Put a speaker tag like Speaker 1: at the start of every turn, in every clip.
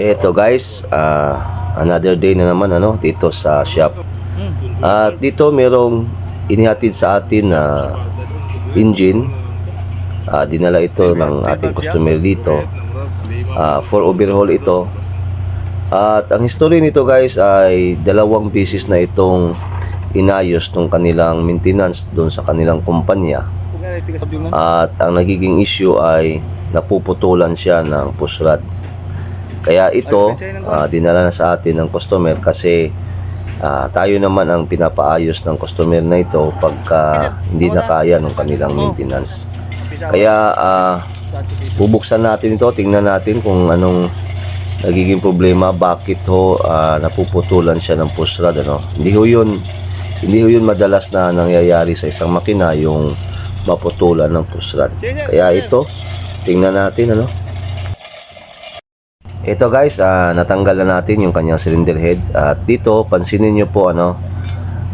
Speaker 1: Eto guys, ah, another day na naman ano dito sa shop. At dito merong inihatid sa atin na engine. Ah, dinala ito ng ating customer dito. Ah, for overhaul ito. At ang history nito guys ay dalawang beses na itong inayos ng kanilang maintenance doon sa kanilang kumpanya. At ang nagiging issue ay napuputulan siya ng push rod. Kaya ito, ah, dinala na sa atin ng customer kasi ah, tayo naman ang pinapaayos ng customer na ito pagka hindi na kaya ng kanilang maintenance. Kaya ah, bubuksan natin ito, tingnan natin kung anong nagiging problema, bakit ho ah, napuputulan siya ng push rod. Ano? Hindi ho yun, hindi ho yun madalas na nangyayari sa isang makina yung maputulan ng push rod. Kaya ito, tingnan natin ano. Ito guys, ah, natanggal na natin yung kanyang cylinder head at dito pansinin nyo po ano,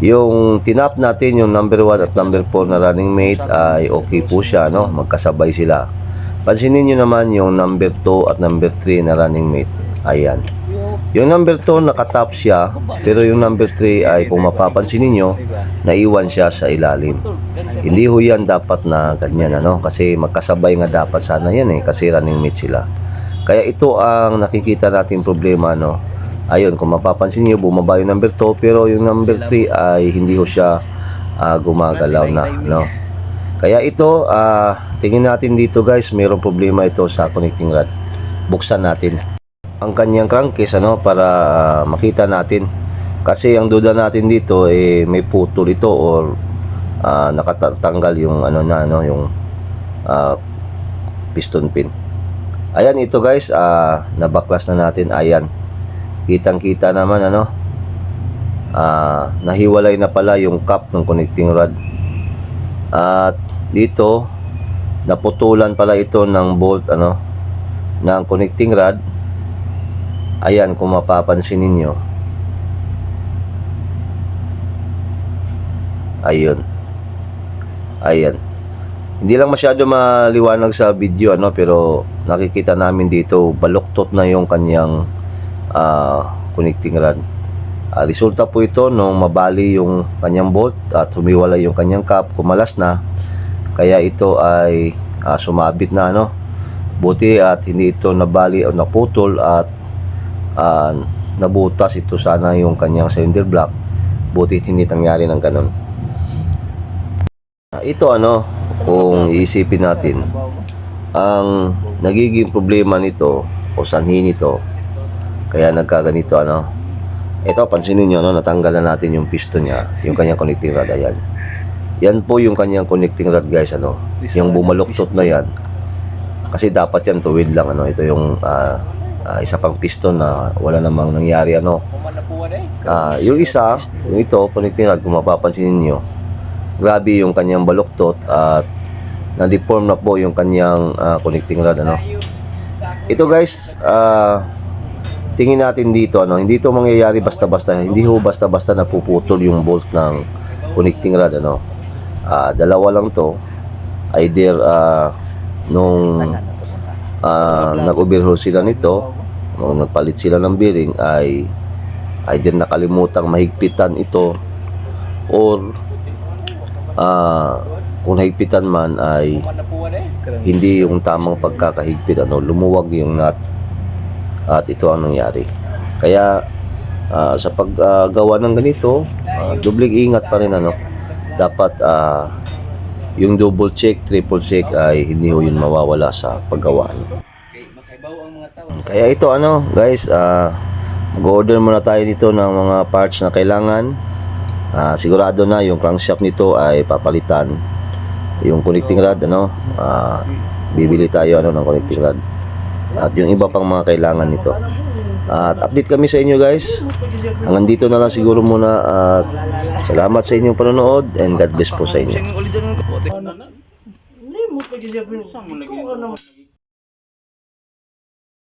Speaker 1: yung tinap natin yung number 1 at number 4 na running mate ay okay po siya no, magkasabay sila. Pansinin nyo naman yung number 2 at number 3 na running mate. Ayan. Yung number 2 nakatap siya, pero yung number 3 ay kung mapapansin niyo naiwan siya sa ilalim. Hindi ho yan dapat na ganyan ano, kasi magkasabay nga dapat sana yan eh, kasi running mate sila. Kaya ito ang nakikita nating problema no. Ayun, kung mapapansin niyo bumaba yung number 2 pero yung number 3 ay hindi ho siya ah, gumagalaw na no. Kaya ito ah, tingin natin dito guys, mayroong problema ito sa connecting rod. Buksan natin ang kanyang crankcase ano para ah, makita natin. Kasi ang duda natin dito eh may putol ito or ah, nakatatanggal yung ano na ano yung ah, piston pin. Ayan ito guys, ah nabaklas na natin. Ayan. Kitang-kita naman ano. Ah, nahiwalay na pala yung cap ng connecting rod. At dito naputulan pala ito ng bolt ano ng connecting rod. Ayan kung mapapansin ninyo. Ayun. Ayan. Hindi lang masyado maliwanag sa video ano pero nakikita namin dito baluktot na yung kanyang ah, connecting rod. Ah, resulta po ito nung mabali yung kanyang bolt at humiwalay yung kanyang cap, kumalas na. Kaya ito ay ah, sumabit na ano. Buti at hindi ito nabali o naputol at ah, nabutas ito sana yung kanyang cylinder block. Buti hindi nangyari ng ganun. Ah, ito ano, kung iisipin natin, ang nagiging problema nito o sanhi nito, kaya nagkaganito ano, ito pansinin nyo, no, natanggal na natin yung piston niya, yung kanyang connecting rod, ayan. Yan po yung kanyang connecting rod guys, ano, yung bumaluktot na yan. Kasi dapat yan tuwid lang, ano, ito yung ah, ah, isa pang piston na wala namang nangyari, ano. Ah, yung isa, yung ito, connecting rod, kung mapapansin niyo grabe yung kanyang baluktot at na-deform na po yung kanyang ah, connecting rod ano. Ito guys, ah, tingin natin dito ano, hindi ito mangyayari basta-basta, hindi ho basta-basta napuputol yung bolt ng connecting rod ano. Ah, dalawa lang to. Either ah, nung ah, nag-overhaul sila nito, nung nagpalit sila ng bearing ay either nakalimutang mahigpitan ito or ah kung nahigpitan man ay hindi yung tamang pagkakahigpit ano lumuwag yung nut at ito ang nangyari kaya ah, sa paggawa ng ganito uh, dubling ingat pa rin ano dapat ah, yung double check triple check ay hindi ho yun mawawala sa paggawa ano. kaya ito ano guys ah, mag-order muna tayo dito ng mga parts na kailangan Ah, sigurado na yung crankshaft nito ay papalitan. Yung connecting rod ano, ah, bibili tayo ano ng connecting rod. At yung iba pang mga kailangan nito. At update kami sa inyo guys. Hanggang dito na lang siguro muna at salamat sa inyong panonood and God bless po sa inyo.